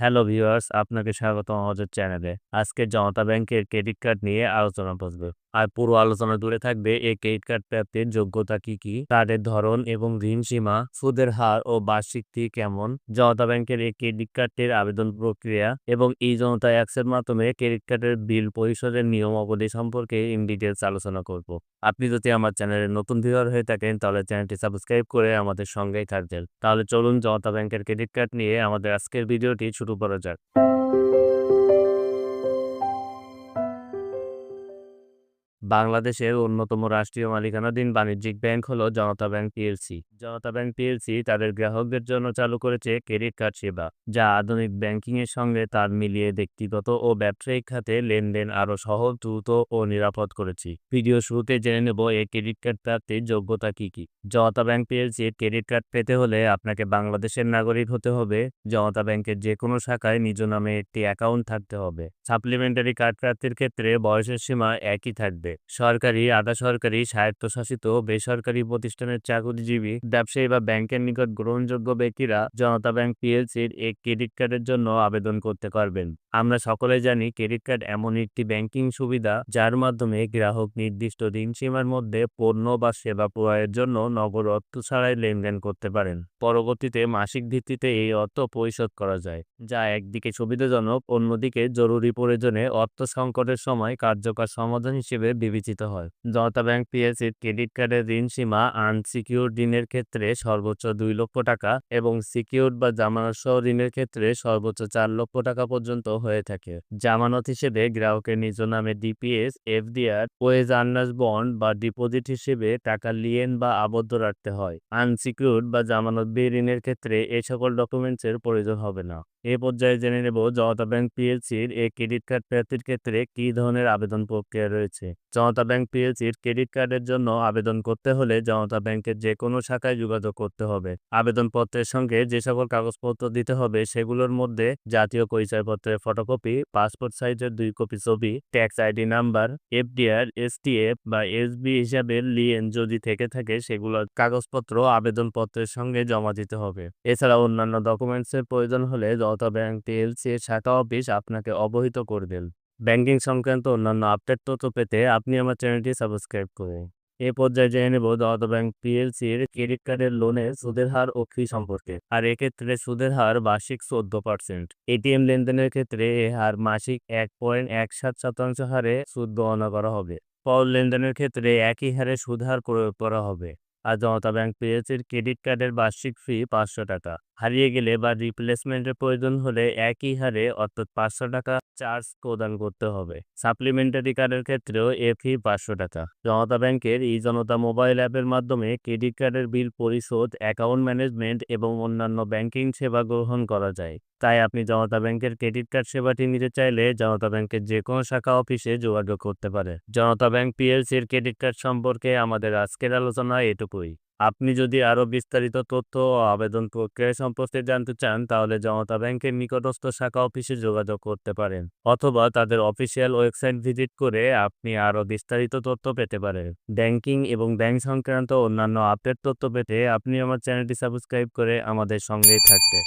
Hello viewers আপনাকে স্বাগত আমাদের চ্যানেলে আজকে জনতা ব্যাংকের ক্রেডিট কার্ড নিয়ে আলোচনা বসবে। আর পুরো আলোচনা দূরে থাকবে এই ক্রেডিট কার্ড প্রাপ্তির যোগ্যতা কি কি কার্ডের ধরন এবং ঋণ সীমা, সুদের হার ও বার্ষিক ফি কেমন, জনতা ব্যাংকের এই ক্রেডিট কার্ডটির আবেদন প্রক্রিয়া এবং এই জনতা অ্যাপসের মাধ্যমে ক্রেডিট কার্ডের বিল পরিশোধের নিয়মাবলী সম্পর্কে ইন ডিটেলস আলোচনা করব। আপনি যদি আমার চ্যানেলে নতুন ভিউয়ার হয়ে থাকেন, তাহলে চ্যানেলটি সাবস্ক্রাইব করে আমাদের সঙ্গেই থাকবেন। তাহলে চলুন জনতা ব্যাংকের ক্রেডিট কার্ড নিয়ে আমাদের আজকের ভিডিওটি শুরু করা যাক। বাংলাদেশের অন্যতম রাষ্ট্রীয় মালিকানাধীন বাণিজ্যিক ব্যাংক হলো Janata bank PLC Janata bank PLC তাদের গ্রাহকদের জন্য চালু করেছে ক্রেডিট কার্ড সেবা, যা আধুনিক ব্যাংকিংয়ের সঙ্গে তার মিলিয়ে ব্যক্তিগত ও ব্যবসায়িক খাতে লেনদেন আরও সহজ, দ্রুত ও নিরাপদ করেছি। ভিডিও শুরুতে জেনে নেব এই ক্রেডিট কার্ড প্রাপ্তির যোগ্যতা কি কি। জনতা ব্যাংক পিএলসির ক্রেডিট কার্ড পেতে হলে আপনাকে বাংলাদেশের নাগরিক হতে হবে, জনতা ব্যাংকের যে কোনো শাখায় নিজ নামে একটি অ্যাকাউন্ট থাকতে হবে। সাপ্লিমেন্টারি কার্ড প্রাপ্তির ক্ষেত্রে বয়সের সীমা একই থাকবে। সরকারি, আধা সরকারি, স্বায়ত্তশাসিত, বেসরকারি প্রতিষ্ঠানের চাকরিজীবী, ব্যবসায়ী বা ব্যাংকের নিকট গ্রহণযোগ্য ব্যক্তিরা জনতা ব্যাংক পিএলসির এই ক্রেডিট কার্ডের জন্য আবেদন করতে পারবেন। আমরা সকলে জানি ক্রেডিট কার্ড এমন একটি ব্যাংকিং সুবিধা যার মাধ্যমে গ্রাহক নির্দিষ্ট ঋণ সীমার মধ্যে পণ্য বা সেবা প্রয়ের জন্য নগদ অর্থ ছাড়াই লেনদেন করতে পারেন। পরবর্তীতে মাসিক ভিত্তিতে এই অর্থ পরিশোধ করা যায়, যা একদিকে সুবিধাজনক, অন্যদিকে জরুরি প্রয়োজনে অর্থ সংকটের সময় কার্যকর সমাধান হিসেবে বিবেচিত হয়। জনতা ব্যাংক পিএসসির ক্রেডিট কার্ডের ঋণ সীমা, আনসিকিউর্ড ঋণের ক্ষেত্রে সর্বোচ্চ দুই লক্ষ টাকা এবং সিকিউর্ড বা জামানত সহ ঋণের ক্ষেত্রে সর্বোচ্চ চার লক্ষ টাকা পর্যন্ত হয়ে থাকে। জামানত হিসেবে গ্রাহকের নিজ নামে DPS, FDR, wage earners bond বা ডিপোজিট হিসেবে টাকা লিয়েন বা আবদ্ধ রাখতে হয়। আনসিকিউর্ড বা জামানত বি ঋণের ক্ষেত্রে এই সকল ডকুমেন্টসের প্রয়োজন হবে না। এ পর্যায়ে জেনে নেব জনতা ব্যাংক পিএলসির এই ক্রেডিট কার্ড প্রাপ্তির ক্ষেত্রে কী ধরনের আবেদন প্রক্রিয়া রয়েছে। জনতা ব্যাংক পিএলসির ক্রেডিট কার্ডের জন্য আবেদন করতে হলে জনতা ব্যাংকের যে কোনো শাখায় যোগাযোগ করতে হবে। আবেদনপত্রের সঙ্গে যে সকল কাগজপত্র দিতে হবে সেগুলোর মধ্যে জাতীয় পরিচয়পত্রের ফটোকপি, পাসপোর্ট সাইজের দুই কপি ছবি, tax ID number, FDR, STF বা এসবি হিসাবে লিয়েন যদি থেকে থাকে সেগুলোর কাগজপত্র আবেদনপত্রের সঙ্গে জমা দিতে হবে। এছাড়া অন্যান্য ডকুমেন্টসের প্রয়োজন হলে জনতা ব্যাংক পিএলসি এর শাখা অফিস আপনাকে অবহিত করবেন ব্যাংকিং সংক্রান্ত অন্যান্য আপডেট তথ্য পেতে আপনি আমার চ্যানেলটি সাবস্ক্রাইব করুন। এ পর্যায়ে জেনে নেব জনতা ব্যাংক পিএলসির ক্রেডিট কার্ডের লোনের সুদের হার ও ফি সম্পর্কে। আর এক্ষেত্রে সুদের হার বার্ষিক চোদ্দ পার্সেন্ট এটিএম লেনদেনের ক্ষেত্রে এ হার মাসিক এক পয়েন্ট এক সাত শতাংশ হারে সুদ গণনা করা হবে। পর লেনদেনের ক্ষেত্রে একই হারে সুদ হার প্রয়োগ করা হবে। আর জনতা ব্যাংক পিএলসির ক্রেডিট কার্ডের বার্ষিক ফি পাঁচশো টাকা। হারিয়ে গেলে বা রিপ্লেসমেন্টের প্রয়োজন হলে একই হারে অর্থাৎ পাঁচশো টাকা চার্জ প্রদান করতে হবে। সাপ্লিমেন্টারি কার্ডের ক্ষেত্রেও এ ফি পাঁচশো টাকা। জনতা ব্যাংকের ই জনতা মোবাইল অ্যাপের মাধ্যমে ক্রেডিট কার্ডের বিল পরিশোধ অ্যাকাউন্ট ম্যানেজমেন্ট এবং অন্যান্য ব্যাংকিং সেবা গ্রহণ করা যায়। তাই আপনি জনতা ব্যাংকের ক্রেডিট কার্ড সেবাটি নিতে চাইলে জনতা ব্যাংকের যে কোনো শাখা অফিসে যোগাযোগ করতে পারে জনতা ব্যাংক পিএলসির ক্রেডিট কার্ড সম্পর্কে আমাদের আজকের আলোচনা এটুকুই। আপনি যদি আরও বিস্তারিত তথ্য ও আবেদন প্রক্রিয়া সম্পর্কে জানতে চান, তাহলে জনতা ব্যাংকের নিকটস্থ শাখা অফিসে যোগাযোগ করতে পারেন অথবা তাদের অফিসিয়াল ওয়েবসাইট ভিজিট করে আপনি আরও বিস্তারিত তথ্য পেতে পারেন। ব্যাংকিং এবং ব্যাংক সংক্রান্ত অন্যান্য আপডেট তথ্য পেতে আপনি আমার চ্যানেলটি সাবস্ক্রাইব করে আমাদের সঙ্গেই থাকতে।